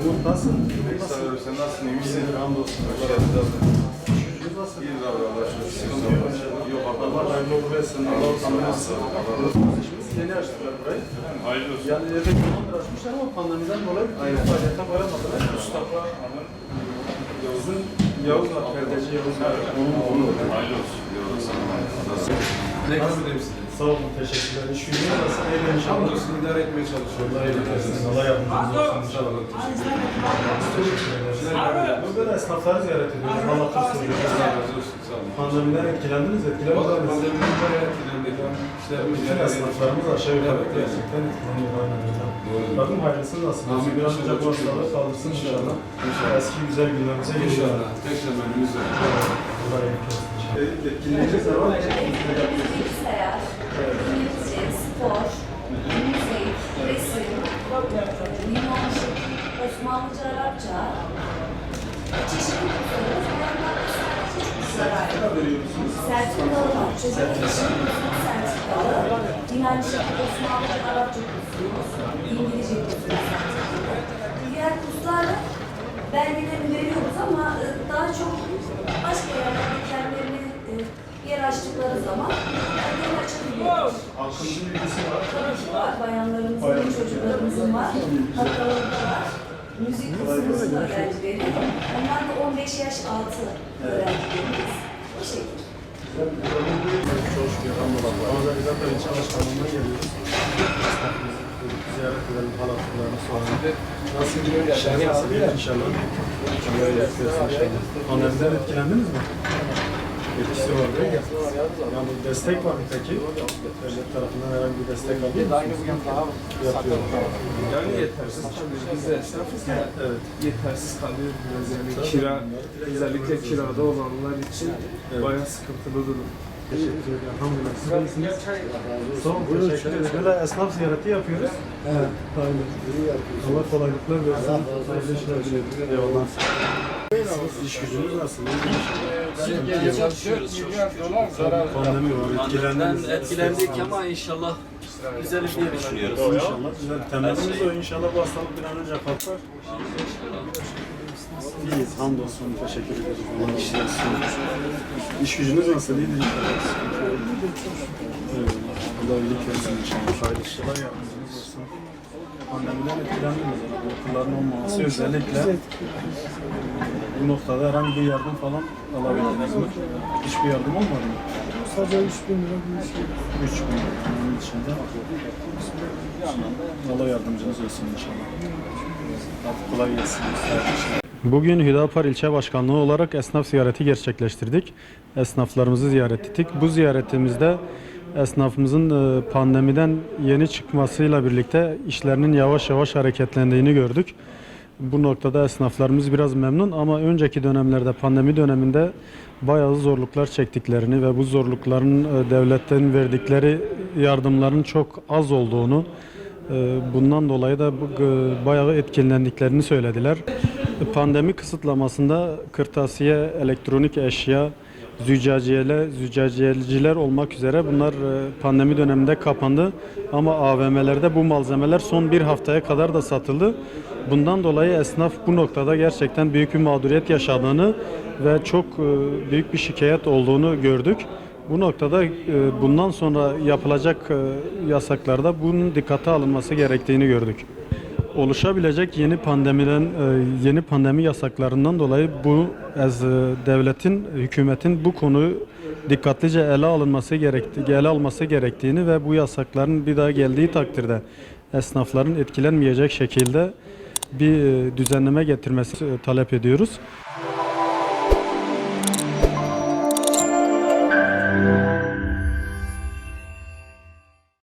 Umut nasıl? Sağ ol, sen nasılsın? İyi misin? Hamdolsun. Allah olsun. Gücünüz nasıl? İyiyiz abi Allah aşkına. Sıkıntı Yok, yok. Abi. Allah hayırlı uğurlu etsin. Allah utandırmasın. İşimiz yeni açtılar burayı. Hayırlı olsun. Yani evde zamandır açmışlar ama pandemiden dolayı Aynen. faaliyetten koyamadılar. Mustafa Hanım. Yavuz'un Yavuz var, perdeci Yavuz var. Onun oğlu. Hayırlı olsun. Yavrum sana. Ne kadar size? Sağ olun, teşekkürler. İş günü nasıl? İnşallah. Hamdolsun idare etmeye çalışıyorum. Allah iyilik versin. Allah yardımcınız olsun inşallah. Bu böyle esnafları ziyaret ediyoruz. Allah razı olsun. Sağ olun. Pandemiden etkilendiniz, etkilemediniz. Valla pandemiden bayağı etkilendik. İşlerimiz Bütün esnaflarımız aşağı yukarı gerçekten etkileniyor. Aynen öyle. Rabbim hayırlısı nasıl? Amin. Bizi biraz önce bu hastalığı kaldırsın inşallah. Eski güzel günlerimize geri İnşallah. Tek temennimiz var. Allah inşallah. Etkinliğimiz de var. Arapça, çeşitli. Çocuk sertifikalı. Arapça kursumuz, İngilizce kursumuz sertifikalı. Diğer kurslarla belgelerini veriyoruz ama daha çok başka yerlerde kendilerini yer açtıkları zaman. Halkımızın bilgisi var. Tabii ki var. Bayanlarımızın, çocuklarımızın var. Hatta orada var. Müzik kursumuzun öğrencileri. Onlar da 15 yaş altı öğrencilerimiz. Bu şekilde. Bazen zaten ilçe başkanlığına geliyoruz. Ziyaret edelim, halatlarını soralım. Nasıl gidiyor? İşler nasıl gidiyor inşallah? Versin inşallah. Pandemiden etkilendiniz mi? Etkisi var değil mi? Yani destek var mı peki? Devlet tarafından herhangi bir destek alıyor musunuz? Yapıyor. Yani yetersiz kalıyor. Biz de esnafız da Evet. yetersiz kalıyor biraz yani kira, özellikle kirada olanlar için bayağı sıkıntılı durum. Teşekkür ederim. İyisiniz. Sağ olun. Teşekkür. Böyle esnaf ziyareti yapıyoruz. Evet. Aynen. Allah kolaylıklar versin. Hayırlı işler dilerim. Eyvallah. İş gücünüz nasıl? Pandemi var. Etkilendiniz. etkilendik ama inşallah güzel diye düşünüyoruz. İnşallah. Güzel. Temennimiz o. İnşallah bu hastalık bir an önce kalkar. İyiyiz. Hamdolsun. Teşekkür ederiz. İş gücünüz nasıl? İyidir inşallah. Allah iyilik versin inşallah. Hayırlı işler yardımcınız Pandemiden etkilendiniz. Bu okulların olmaması özellikle bu noktada herhangi bir yardım falan alabildiniz mi? Hiçbir yardım olmadı mı? Sadece 3 bin lira bir şey. 3 bin liranın içinde. Allah yardımcınız olsun inşallah. Hadi kolay gelsin. Bugün Hüdapar İlçe Başkanlığı olarak esnaf ziyareti gerçekleştirdik. Esnaflarımızı ziyaret ettik. Bu ziyaretimizde esnafımızın e, pandemiden yeni çıkmasıyla birlikte işlerinin yavaş yavaş hareketlendiğini gördük. Bu noktada esnaflarımız biraz memnun ama önceki dönemlerde pandemi döneminde bayağı zorluklar çektiklerini ve bu zorlukların e, devletten verdikleri yardımların çok az olduğunu e, bundan dolayı da bayağı etkilendiklerini söylediler. Pandemi kısıtlamasında kırtasiye, elektronik eşya, züccaciyeler, züccaciyeciler olmak üzere bunlar e, pandemi döneminde kapandı. Ama AVM'lerde bu malzemeler son bir haftaya kadar da satıldı. Bundan dolayı esnaf bu noktada gerçekten büyük bir mağduriyet yaşadığını ve çok e, büyük bir şikayet olduğunu gördük. Bu noktada e, bundan sonra yapılacak yasaklarda bunun dikkate alınması gerektiğini gördük oluşabilecek yeni pandemiden e, yeni pandemi yasaklarından dolayı bu ez e, devletin hükümetin bu konuyu dikkatlice ele alınması gerekti ele alması gerektiğini ve bu yasakların bir daha geldiği takdirde esnafların etkilenmeyecek şekilde bir e, düzenleme getirmesi talep ediyoruz.